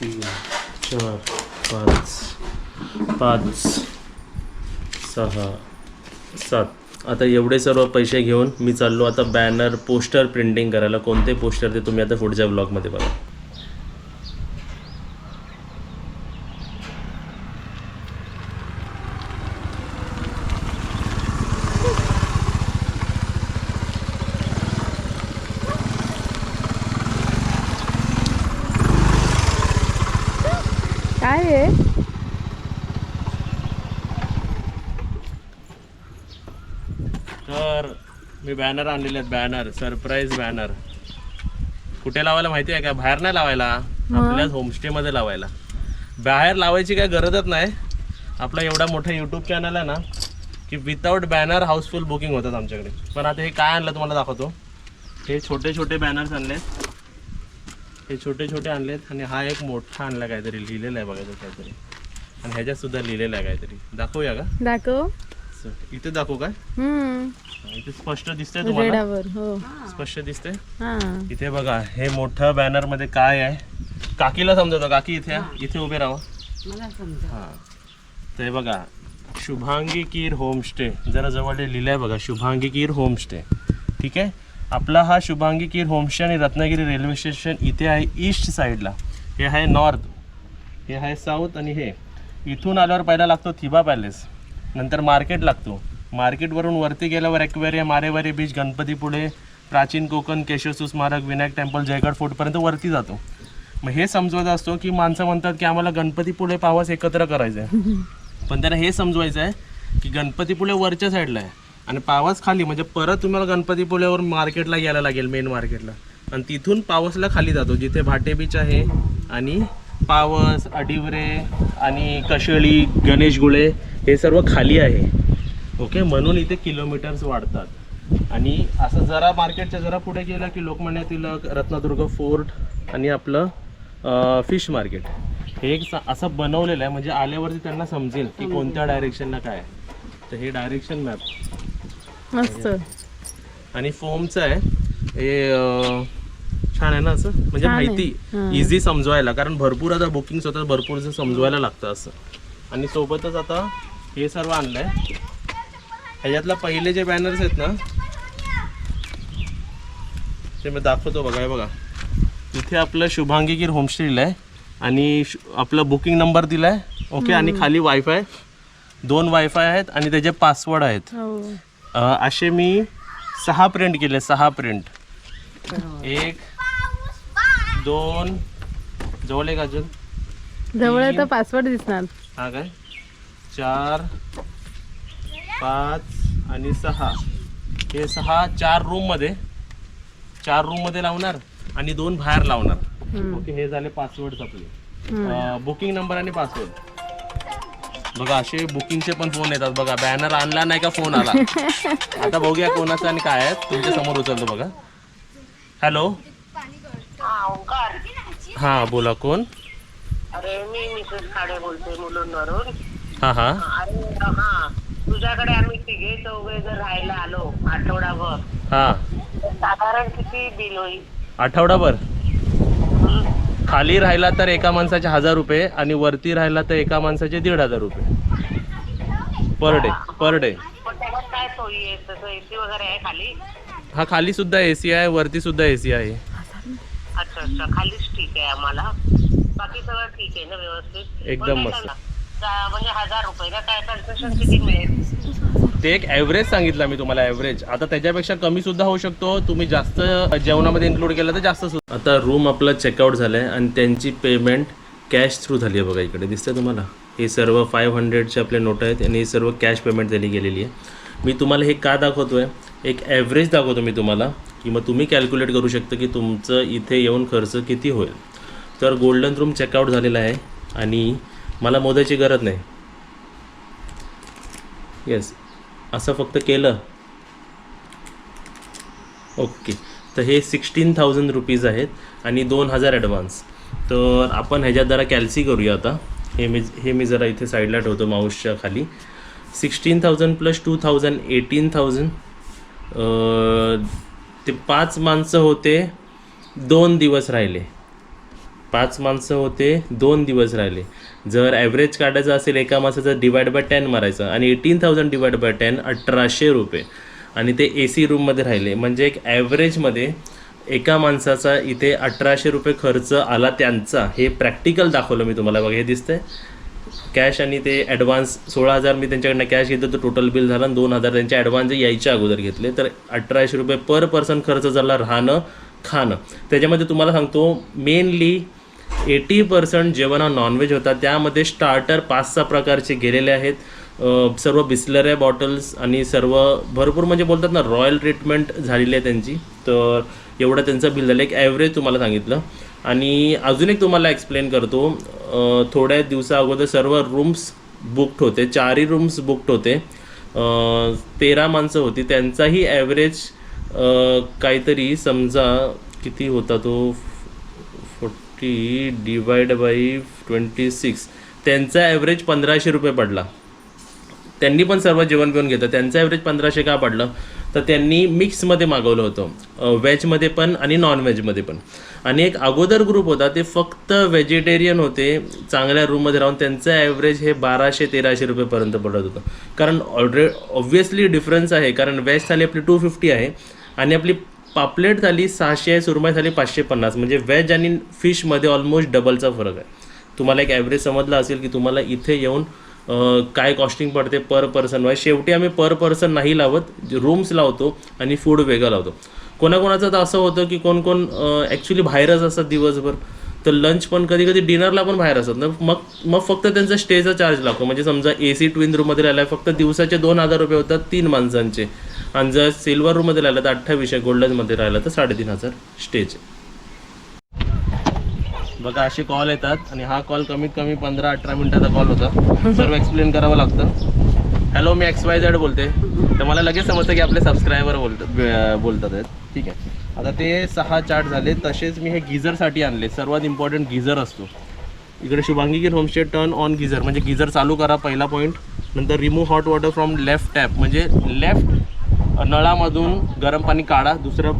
तीन चार पाच पाच सहा सात आता एवढे सर्व पैसे घेऊन मी चाललो आता बॅनर पोस्टर प्रिंटिंग करायला. कोणते पोस्टर ते तुम्ही आता पुढच्या ब्लॉगमध्ये बघा. काय आहे. तर मी बॅनर आणलेले आहेत बॅनर सरप्राईज बॅनर कुठे लावायला माहिती आहे का? बाहेर नाही लावायला. आपल्याच होमस्टेमध्ये लावायला. बाहेर लावायची काय गरजच नाही. आपला एवढा मोठा यूट्यूब चॅनल आहे ना की विदाऊट बॅनर हाऊसफुल बुकिंग होतात आमच्याकडे. पण आता हे काय आणलं तुम्हाला दाखवतो. हे छोटे छोटे बॅनर्स आणलेत. हे छोटे छोटे आणलेत आणि हा एक मोठा आणला काहीतरी लिहिलेला आहे बघायचं काहीतरी. आणि ह्याच्यात सुद्धा लिहिलेलं आहे काहीतरी. दाखवूया का? दाखव. इथे दाखवू काय? इथे स्पष्ट दिसतंय तुम्हाला? हो. स्पष्ट दिसतंय? हा. इथे बघा हे मोठं बॅनरमध्ये काय आहे? काकीला समजवतो काकी इथे. इथे उभे राहा. हा. हे बघा शुभांगी कीर होमस्टे. जरा जवळ हे लिहिलंय बघा शुभांगी कीर होमस्टे. ठीक आहे? आपला हा शुभांगी कीर होमस्टे आणि रत्नागिरी रेल्वे स्टेशन इथे आहे ईस्ट साईडला हे आहे नॉर्थ हे आहे साऊथ आणि हे. इथून आल्यावर पहिला लागतो थिबा पॅलेस नंतर मार्केट लागतो. मार्केटवरून वरती गेल्यावर ॲक्वेरियम आरेवारी बीच गणपतीपुळे प्राचीन कोकण केशवसू स्मारक विनायक टेम्पल जयगड फोर्टपर्यंत वरती जातो. मग हे समजवायचं असतो की माणसं म्हणतात की आम्हाला गणपतीपुळे पावास एकत्र करायचं आहे पण त्यांना हे समजवायचं आहे की गणपतीपुळे वरच्या साईडला आहे. आणि पावस खाली म्हणजे परत तुम्हाला गणपतीपुळ्यावर मार्केटला यायला लागेल मेन मार्केटला आणि तिथून पावसला खाली जातो जिथे भाटे बीच आहे आणि पावस अडिवरे आणि कशेळी गणेश गुळे हे सर्व खाली आहे. ओके म्हणून इथे किलोमीटर्स वाढतात. आणि असं जरा मार्केटच्या जरा पुढे गेलं की लोकमान्य तिलक रत्नदुर्ग फोर्ट आणि आपलं फिश मार्केट हे एक असं बनवलेलं आहे म्हणजे आल्यावरती त्यांना समजेल की कोणत्या डायरेक्शनला काय आहे. तर हे डायरेक्शन मॅप मस्त. आणि फोमचं आहे हे अं, छान आहे ना असं? म्हणजे छान आहे. माहिती. इझी समजवायला. कारण भरपूर आता बुकिंग होतात भरपूर जर समजवायला लागतं असं. आणि सोबतच आता हे सर्व आणलंय. ह्याच्यातला पहिले जे बॅनर्स आहेत ना ते मी दाखवतो बघा हे बघा. इथे आपलं शुभांगी गिर होमस्टे दिलं आहे. आणि शु- आपलं बुकिंग नंबर दिला आहे ओके आणि खाली वायफाय दोन वायफाय आहेत आणि त्याचे पासवर्ड आहेत. हो. असे मी सहा प्रिंट केले सहा प्रिंट एक दोन जवळ एक अजून. जवळ आहे तर पासवर्ड दिसणार. हा काय? चार पाच आणि सहा. हे सहा चार रूममध्ये चार रूममध्ये लावणार आणि दोन बाहेर लावणार. ओके हे झाले पासवर्ड आपले. बुकिंग नंबर आणि पासवर्ड बघा असे बुकिंगचे पण फोन येतात बघा. बॅनर आणला नाही का फोन आला? आता बघूया कोणाचा आणि काय आहे. तुमच्यासमोर उचलतो बघा. हॅलो हा ओंकार हां बोला कोण? अरे मी मिसेस खाडे बोलते मुलुंडवरून. हां हां. अरे हा. तुझ्याकडे आम्ही तिघे चौघे जर राहायला आलो आठवडाभर. हां. तर साधारण किती बिल होईल? आठवडाभर? खाली राहिला तर एका माणसाचे हजार रुपये आणि वरती राहिला तर एका माणसाचे दीड हजार रुपये. पर डे पर डे काय सोयी आहे तसं एसी वगैरे आहे खाली हा खाली सुद्धा ए सी आहे वरती सुद्धा ए सी आहे. अच्छा अच्छा. खालीच ठीक आहे आम्हाला. बाकी सगळं ठीक आहे ना व्यवस्थित? एकदम नाही मस्त. म्हणजे हजार रुपये ना काय कन्सेशन किती मिळेल? ते एक ॲव्हरेज सांगितलं मी तुम्हाला ॲव्हरेज आता त्याच्यापेक्षा कमी सुद्धा होऊ शकतो. तुम्ही जास्त जेवणामध्ये इन्क्लूड केलं तर जास्त सुद्धा आता रूम आपला चेकआउट झालं आहे आणि त्यांची पेमेंट कॅश थ्रू झाली आहे बघा इकडे. दिसतंय तुम्हाला? हे सर्व फाईव्ह हंड्रेडचे आपले नोट आहेत आणि हे सर्व कॅश पेमेंट त्यांनी केलेली आहे. मी तुम्हाला हे का दाखवतो आहे एक ॲव्हरेज दाखवतो मी तुम्हाला की मग तुम्ही कॅल्क्युलेट करू शकता की तुमचं इथे येऊन खर्च किती होईल. तर गोल्डन रूम चेकआउट झालेला आहे आणि मला मोदायची गरज नाही. येस असं फक्त केलं. ओके. तर हे सिक्स्टीन थाउजंड रुपीज आहेत आणि दोन हजार ॲडव्हान्स तर आपण ह्याच्यात जरा कॅल्सी करूया आता. हे मी हे मी जरा इथे साईडला ठेवतो माऊसच्या खाली. Sixteen thousand plus two thousand eighteen thousand ते पाच माणसं होते दोन दिवस राहिले. पाच माणसं होते दोन दिवस राहिले. जर ॲव्हरेज काढायचं असेल एका माणसाचं डिवाइड बाय टेन मारायचं आणि eighteen thousand divide by ten अठराशे रुपये. आणि ते ए सी रूममध्ये राहिले. म्हणजे एक ॲव्हरेजमध्ये एका माणसाचा इथे अठराशे रुपये खर्च आला त्यांचा. हे प्रॅक्टिकल दाखवलं मी तुम्हाला. बघा हे दिसतंय. कॅश आणि ते ॲडव्हान्स सोळा हजार मी त्यांच्याकडनं कॅश घेतलं. तर टोटल बिल झालं दोन हजार त्यांचे ॲडव्हान्स यायच्या अगोदर घेतले. तर अठराशे रुपये पर पर्सन खर्च झाला राहणं खाणं. त्याच्यामध्ये तुम्हाला सांगतो मेनली एटी पर्सेंट जेवण हा नॉनव्हेज होता. त्यामध्ये स्टार्टर पाच सहा प्रकारचे गेलेले आहेत. सर्व बिस्लऱ्या बॉटल्स आणि सर्व भरपूर म्हणजे बोलतात ना रॉयल ट्रीटमेंट झालेली आहे त्यांची. तर एवढं त्यांचं बिल झालं. एक ॲव्हरेज तुम्हाला सांगितलं. आणि अजून एक तुम्हाला एक्सप्लेन करतो. थोड्या दिवसा अगोदर सर्व रूम्स बुक्ड होते. चारही रूम्स बुक्ड होते. तेरा माणसं होती. त्यांचाही ॲव्हरेज काहीतरी समजा किती होता तो? Fifty divide by twenty six त्यांचा ॲव्हरेज पंधराशे रुपये पडला. त्यांनी पण सर्व जेवण पिऊन घेतलं. त्यांचं ॲव्हरेज पंधराशे का पडलं? तर त्यांनी मिक्समध्ये मागवलं होतं. व्हेजमध्ये पण आणि नॉनव्हेजमध्ये पण. आणि एक अगोदर ग्रुप होता ते फक्त व्हेजिटेरियन होते. चांगल्या रूममध्ये राहून त्यांचं ॲव्हरेज हे बाराशे तेराशे रुपयेपर्यंत पडत होतं. कारण ऑलरे ऑब्व्हियसली डिफरन्स आहे. कारण व्हेज थाली आपली टू फिफ्टी आहे. आणि आपली पापलेट थाली सहाशे आहे सुरमई थाली पाचशे पन्नास. म्हणजे व्हेज आणि फिशमध्ये ऑलमोस्ट डबलचा फरक आहे. तुम्हाला एक ॲव्हरेज समजला असेल की तुम्हाला इथे येऊन काय कॉस्टिंग पडते पर पर्सन वाईज शेवटी आम्ही पर पर्सन नाही लावत रूम्स लावतो आणि फूड वेगळं लावतो. कोणाकोणाचं तर असं होतं की कोण कोण ॲक्च्युली बाहेरच असतात दिवसभर. तर लंच पण कधी कधी डिनरला पण बाहेर असतात. ना मग मग फक्त त्यांचा स्टेचा चार्ज लागतो. म्हणजे समजा ए सी ट्विन रूममध्ये राहिला फक्त दिवसाचे दोन हजार रुपये होतात तीन माणसांचे. आणि जर सिल्वर रूममध्ये राहिलं तर अठ्ठावीसशे गोल्डनमध्ये राहिलं तर साडेतीन हजार स्टेज बघा असे कॉल येतात आणि हा कॉल कमीत कमी पंधरा अठरा मिनिटाचा कॉल होता. सर्व एक्सप्लेन करावं लागतं. हॅलो मी एक्स वाय झेड बोलते. तर मला लगेच समजतं की आपले सबस्क्रायबर बोलत बोलतात आहेत. ठीक आहे. आता ते सहा चार्ट झाले. तसेच मी हे गिझरसाठी आणले. सर्वात इम्पॉर्टंट गिझर असतो. इकडे शुभांगी गिर होमस्टे टर्न ऑन गिझर. म्हणजे गिझर चालू करा पहिला पॉईंट नंतर remove hot water from left tap म्हणजे लेफ्ट नळामधून गरम पाणी काढा. दुसरं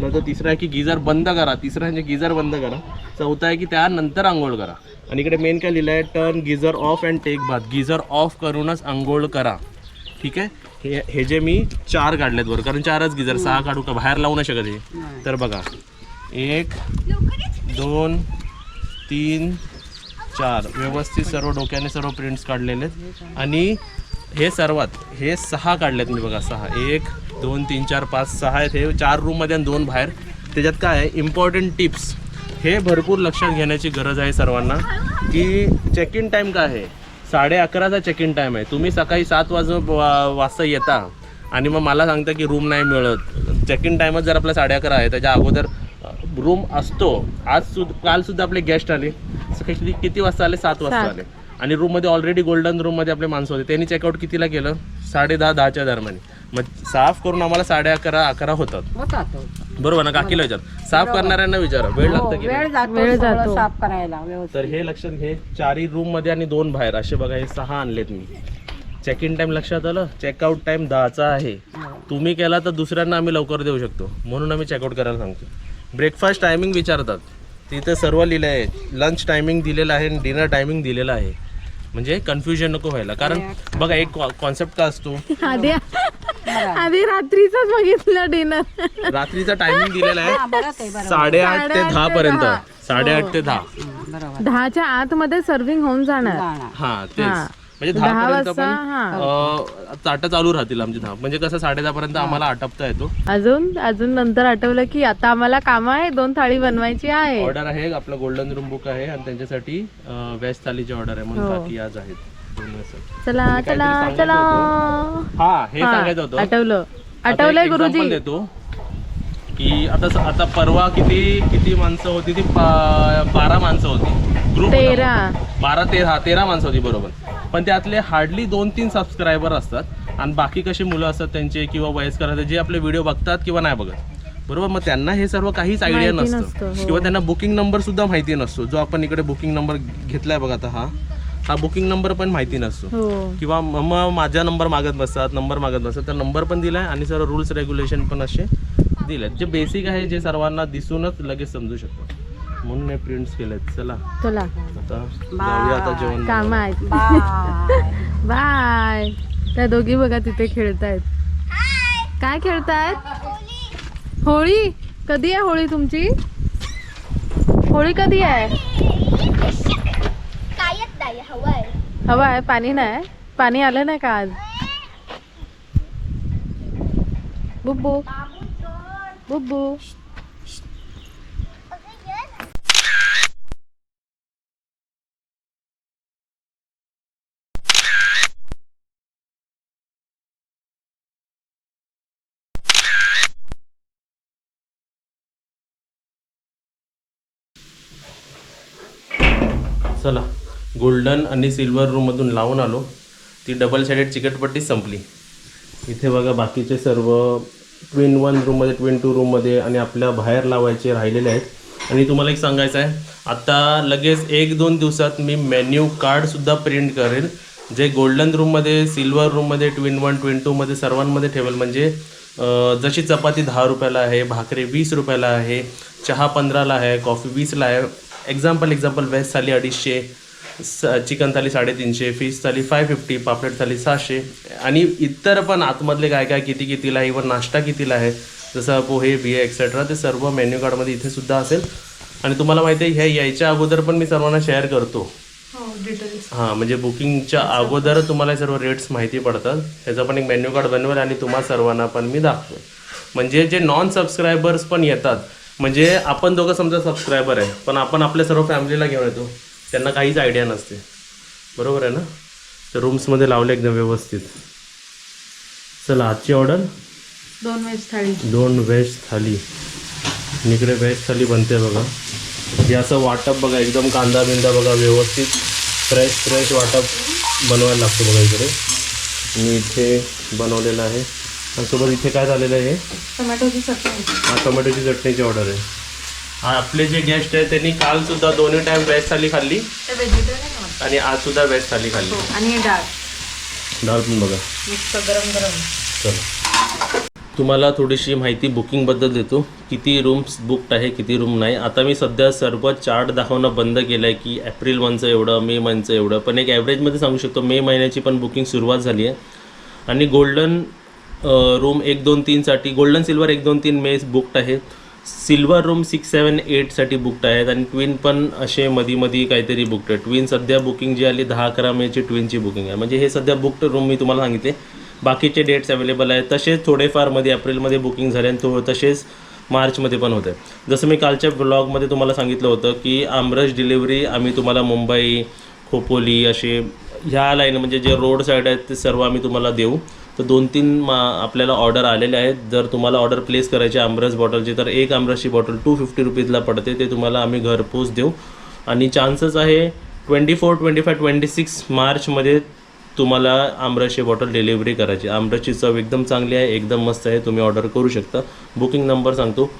नंतर तिसरं आहे की गिझर बंद करा. तिसरं म्हणजे गिझर बंद करा. चौथं आहे की त्यानंतर आंघोळ करा. आणि इकडे मेन काय लिहिलं आहे turn geyser off and take bath geyser off करूनच आंघोळ करा. ठीक आहे? हे हे जे मी चार काढलेत बरं कारण चारच गिझर सहा काढू का? बाहेर लावू नाही शकत हे. तर बघा. एक दोन तीन चार. व्यवस्थित सर्व डोक्याने सर्व प्रिंट्स काढलेले आहेत आणि हे सर्वात हे सहा काढलेत मी बघा सहा. एक दोन तीन चार पाच सहा आहेत. हे चार रूममध्ये आणि दोन बाहेर. त्याच्यात काय आहे? इम्पॉर्टंट टिप्स हे भरपूर लक्षात घेण्याची गरज आहे सर्वांना की चेक इन टाईम काय आहे? साडे अकराचा चेक इन टाईम आहे. तुम्ही सकाळी सात वाजून वा- वाजता येता आणि मग मला सांगता की रूम नाही मिळत. चेक इन टाईमच जर आपला साडे अकरा आहे त्याच्या अगोदर रूम असतो. आज सुद्धा काल सुद्धा आपले गेस्ट आले. सकाळी किती वाजता आले? सात वाजता. आले. आणि रूममध्ये ऑलरेडी गोल्डन रूममध्ये आपले माणसं होते. त्यांनी चेकआउट कितीला केलं? साडे दहा दहाच्या दरम्यान. मग साफ करून आम्हाला साडे अकरा अकरा होतात. बरोबर ना काकीला विचार. साफ करणाऱ्यांना विचारा. वेळ लागतं की नाही? वेळ जातो वेळ सगळं जातो. साफ करायला तर हे लक्षात घे चारही रूममध्ये आणि दोन बाहेर. असे बघा हे सहा आणलेत मी. चेक इन टाइम लक्षात आलं? चेकआउट टाइम दहाचा आहे. हो. तुम्ही केला तर दुसऱ्यांना आम्ही लवकर देऊ शकतो. म्हणून आम्ही चेकआउट करायला सांगतो. ब्रेकफास्ट टायमिंग विचारतात. तिथे सर्व लिहिलं आहे लंच टायमिंग दिलेलं आहे आणि डिनर टायमिंग दिलेलं आहे. म्हणजे कन्फ्युजन नको व्हायला. कारण बघा एक कॉन्सेप्ट का असतो? आधी आधी रात्रीच बघितलं डिनर रात्रीचा टायमिंग दिलेला आहे. बरंच आहे बरोबर साडेआठ ते दहा पर्यंत. साडेआठ ते दहा. दहाच्या आतमध्ये सर्विंग होऊन जाणार. जाणार. हा तेच. हा. म्हणजे दहा पर्यंत वाजता, पण. अं, ताटं चालू राहतील आमची दहा म्हणजे कसं साडे दहा पर्यंत आम्हाला आटपता येतो. अजून अजून नंतर आठवलं की आता आम्हाला काम आहे दोन थाळी बनवायची आहे. ऑर्डर आहे आपलं गोल्डन रूम बुक आहे आणि त्यांच्यासाठी व्हेज थालीची ऑर्डर आहे म्हणून हो. काकी आज आहेत. दोन. चला काहीतरी चला चला. हा हे सांगायचं होतं. आठवलं. आता आठवलंय example गुरुजी. देतो. की आता आता परवा किती किती माणसं होती ती बारा माणसं होती. ग्रुप तेरा. बारा तेरा तेरा माणसं होती बरोबर. पण त्यातले हार्डली दोन तीन सबस्क्रायबर असतात आणि बाकी कसे मुलं असतात त्यांचे किंवा वयस्कर असतात जे आपले व्हिडिओ बघतात किंवा नाही बघत. बरोबर? मग त्यांना हे सर्व काहीच आयडिया नसतं. हो. किंवा त्यांना बुकिंग नंबर सुद्धा माहिती नसतो. जो आपण इकडे बुकिंग नंबर घेतलाय बघा आता हा. हा बुकिंग नंबर पण माहिती नसतो. हो. किंवा मग माझा नंबर मागत बसतात नंबर मागत बसतात. तर नंबर पण दिलाय आणि सर्व रूल्स रेग्युलेशन पण असे दिलेत. जे बेसिक आहे जे सर्वांना दिसूनच लगेच समजू शकतो. म्हणून नाही प्रिंट्स केलेत. चला. चला. आता जाऊया आता जेवण काम बनवायला. आहेत. बाय त्या दोघी बघा तिथे खेळतायत. काय खेळतायत? होळी. कधी आहे होळी तुमची? होळी कधी आहे? कायच नाही हवंय. हवा आहे पाणी नाही. पाणी आलं नाही का आज? बुब्बू. बुब्बू. चला. गोल्डन आणि सिल्वर रूममधून लावून आलो. ती डबल साइडेड चिकटपट्टी संपली. इथे बघा बाकीचे सर्व ट्विन वन रूममध्ये ट्विन टू रूममध्ये आणि आपल्या बाहेर लावायचे राहिलेले आहेत. आणि तुम्हाला एक सांगायचं आहे आत्ता लगेच एक दोन दिवसात मी मेन्यू कार्डसुद्धा प्रिंट करेल जे गोल्डन रूममध्ये सिल्वर रूममध्ये ट्विन वन ट्विन टूमध्ये सर्वांमध्ये ठेवेल म्हणजे जशी चपाती दहा रुपयाला आहे भाकरी वीस रुपयाला आहे चहा पंधराला आहे कॉफी वीसला आहे एक्झाम्पल एक्झाम्पल व्हेज थाली अडीचशे स चिकन थाली साडेतीनशे फिश थाली फाय फिफ्टी पापलेट थाली सहाशे. आणि इतर पण आतमधले काय काय किती कितीला आहे इवन नाश्ता कितीला आहे जसं पोहे बिये एक्सेट्रा ते सर्व मेन्यू कार्डमध्ये इथे सुद्धा असेल. आणि तुम्हाला माहिती आहे ह्या यायच्या अगोदर पण मी सर्वांना शेअर करतो. हां म्हणजे बुकिंगच्या अगोदर तुम्हाला हे सर्व रेट्स माहिती पडतात. ह्याचा पण एक मेन्यू कार्ड बनवेल आणि तुम्हा सर्वांना पण मी दाखवेल. म्हणजे जे नॉन सबस्क्रायबर्स पण येतात म्हणजे आपण दोघं समजा सबस्क्रायबर आहे पण आपण आपल्या सर्व फॅमिलीला घेऊन येतो. त्यांना काहीच आयडिया नसते. बरोबर आहे ना? तर रूम्समध्ये लावले एकदम व्यवस्थित. चला आजची ऑर्डर दोन वेज थाळी. दोन व्हेज थाली इकडे व्हेज थाली बनते बघा. हे असं वाटप बघा एकदम कांदा बिंदा बघा व्यवस्थित. फ्रेश फ्रेश वाटप बनवायला लागतं बघा इकडे. मी इथे बनवलेलं आहे. आणि सोबत इथे काय झालेलं आहे? टोमॅटोची चटणी हा टोमॅटोची चटणीची ऑर्डर आहे. हा आपले जे गेस्ट आहेत त्यांनी काल सुद्धा दोन्ही टाइम व्हेज थाली खाल्ली. व्हेजिटेरियन आणि आज सुद्धा व्हेज थाली खाल्ली. आणि हे डाळ. डाळ पण बघा. मस्त गरम गरम. चला. तुम्हाला थोडीशी माहिती बुकिंगबद्दल देतो. किती रूम्स बुकड आहे किती रूम नाही. आता मी सध्या सर्व चार्ट दाखवणं बंद केलं आहे की एप्रिल मंथचं एवढं मे मंथचं एवढं. पण एक ॲव्हरेजमध्ये सांगू शकतो मे महिन्याची पण बुकिंग सुरुवात झाली आहे. आणि गोल्डन रूम एक दोन तीनसाठी गोल्डन सिल्वर एक दोन तीन मेस बुकड आहे. सिल्वर रूम सिक्स सेवन एटसाठी बुक्ड आहेत. आणि ट्विन पण असे मधी मधी काहीतरी बुक्ड आहे ट्विन सध्या बुकिंग जी आली दहा अकरा मेची ट्विनची बुकिंग आहे. म्हणजे हे सध्या बुक्ड रूम मी तुम्हाला सांगितले. बाकीचे डेट्स अवेलेबल आहेत. तसेच थोडेफारमध्ये एप्रिलमध्ये बुकिंग झाले आणि तो तसेच मार्चमध्ये पण होते. जसं मी कालच्या ब्लॉगमध्ये तुम्हाला सांगितलं होतं की आमरस डिलिव्हरी आम्ही तुम्हाला मुंबई खोपोली असे ह्या लाईन म्हणजे जे रोड साईड आहेत ते सर्व आम्ही तुम्हाला देऊ. तर दोन तीन मा आपल्याला ऑर्डर आलेले आहेत. जर तुम्हाला ऑर्डर प्लेस करायची आमरस बॉटलची तर एक आमरसची बॉटल टू फिफ्टी रुपीजला पडते. ते तुम्हाला आम्ही घरपोच देऊ. आणि चान्सेस आहे twenty four twenty five twenty six मार्चमध्ये तुम्हाला आमरसची बॉटल डिलिव्हरी करायची. आमरसची चव एकदम चांगली आहे एकदम मस्त आहे. तुम्ही ऑर्डर करू शकता. बुकिंग नंबर सांगतो.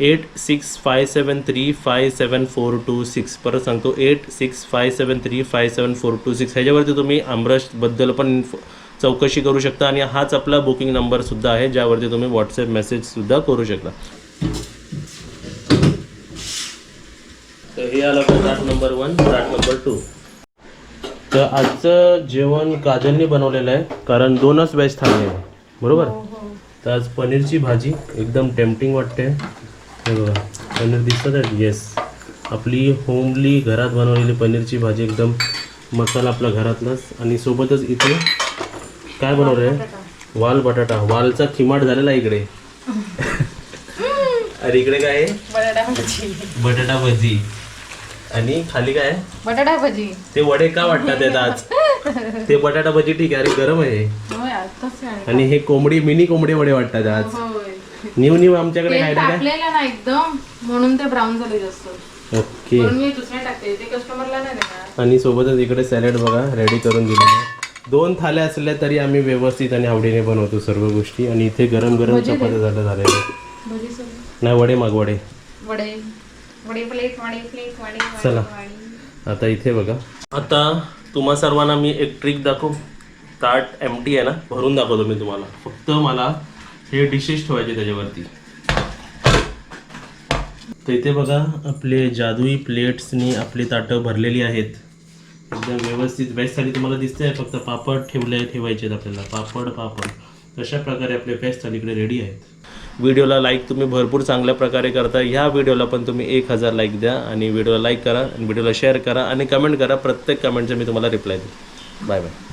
Eight six five seven three five seven four two six परत सांगतो. Eight six five seven three five seven four two six ह्याच्यावरती तुम्ही आमरसबद्दल पण इन्फो चौकशी करू शकता आणि हाच आपला बुकिंग नंबरसुद्धा आहे ज्यावरती तुम्ही व्हॉट्सअप मेसेजसुद्धा करू शकता. तर हे आलं number one chart number two तर आजचं जेवण काजलने बनवलेलं आहे कारण दोनच थाळी आहे. बरोबर? तर आज पनीरची भाजी एकदम टेम्पटिंग वाटते. हे बघा पनीर दिसतं आहे? येस आपली होमली घरात बनवलेली पनीरची भाजी एकदम मसाला आपला घरातलाच. आणि सोबतच इथे काय बनवलं आहे वाल बटाटा. वालचा खिमाट झालेला आहे इकडे. अरे इकडे काय? आहे बटाटा भजी. बटाटा भजी. आणि खाली काय? बटाटा भजी. ते वडे का वाटतात आहेत आज? ते बटाटा भजी ठीक आहे अरे गरम आहे. आणि हे कोंबडी मिनी कोंबडी वडे वाटतात आज. न्यू न्यू आमच्याकडे काय? ना एकदम म्हणून ते ब्राऊन झाले जास्त. ओके. आणि सोबतच इकडे सॅलड बघा रेडी करून दिलेला दोन थाल्या असल्या तरी आम्ही व्यवस्थित आणि आवडीने बनवतो सर्व गोष्टी. आणि इथे गरम गरम चपात्या झालं झालेलं आहे. भजी सगळं. नाही वडे माग वडे. वडे. वडे प्लेट वडे प्लेट वडे चला. आता इथे बघा. आता तुम्हा सर्वांना मी एक ट्रिक दाखवू. ताट एम टी आहे ना? भरून दाखवतो मी तुम्हाला. फक्त मला हे डिशेस ठेवायचे त्याच्यावरती. तर इथे बघा आपले जादुई प्लेट्सनी आपली ताटं भरलेली आहेत. एकदम व्यवस्थित वेज थाली तुम्हाला दिसते फक्त पापड ठेवले ठेवायचे आहेत आपल्याला. पापड पापड. तशा प्रकारे आपले वेज थालीकडे रेडी आहेत. व्हिडिओला लाईक तुम्ही भरपूर चांगल्या प्रकारे करता. ह्या व्हिडिओला पण तुम्ही एक हजार लाईक द्या आणि व्हिडिओला लाईक करा आणि व्हिडिओला शेअर करा आणि कमेंट करा. प्रत्येक कमेंटचं मी तुम्हाला रिप्लाय देईन बाय बाय